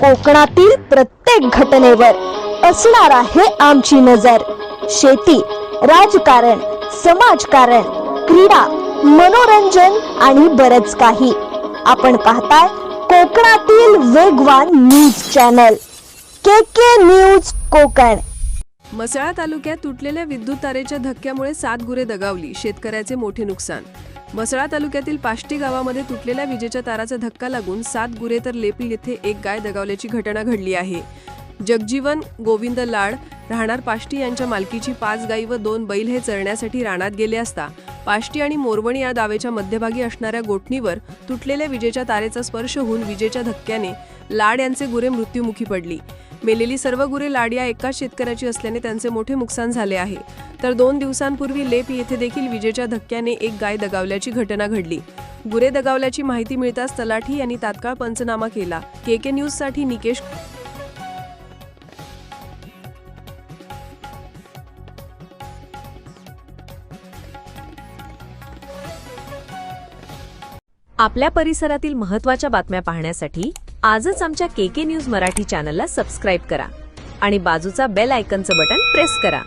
कोकणातील प्रत्येक घटनेवर असणार आहे आमची नजर. शेती राजकारण समाजकारण क्रीडा मनोरंजन आणि बरच काही. आपण पाहताय कोकणातील वेगवान news channel. K K news Konkan. Mhasla तालुक्यात तुटलेल्या विद्युत तारेच्या धक्क्यामुळे सात गुरे दगावली. शेतकऱ्याचे मोठे नुकसान मसळा तालुक्यातील पाष्टी गावामध्ये तुटलेल्या विजेच्या ताराचा धक्का लागून सात गुरे तर लेपी येथे एक गाय दगावल्याची घटना घडली आहे. जगजीवन गोविंद लाड राहणार पाष्टी यांच्या मालकीची पाच गायी व दोन बैल हे चरण्यासाठी रानात गेले असता पाष्टी आणि मोरवणी या दावेच्या मध्यभागी असणाऱ्या गोठणीवर तुटलेल्या विजेच्या तारेचा स्पर्श होऊन विजेच्या धक्क्याने लाड यांचे गुरे मृत्युमुखी पडली. मेलेली सर्व गुरे लाड या एकाच शेतकऱ्याची असल्याने त्यांचे मोठे नुकसान झाले आहे. तर दोन दिवसांपूर्वी लेप येथे देखील विजेच्या धक्क्याने एक गाय दगावल्याची घटना घडली. गुरे दगावल्याची माहिती मिळताच तलाठी यांनी तात्काळ पंचनामा केला. के के न्यूजसाठी निकेश आपल्या परिसरातील महत्त्वाच्या बातम्या पाहण्यासाठी आजच आमच्या के के न्यूज मराठी चॅनलला सबस्क्राईब करा आणि बाजूचा बेल आयकनचं बटन प्रेस करा.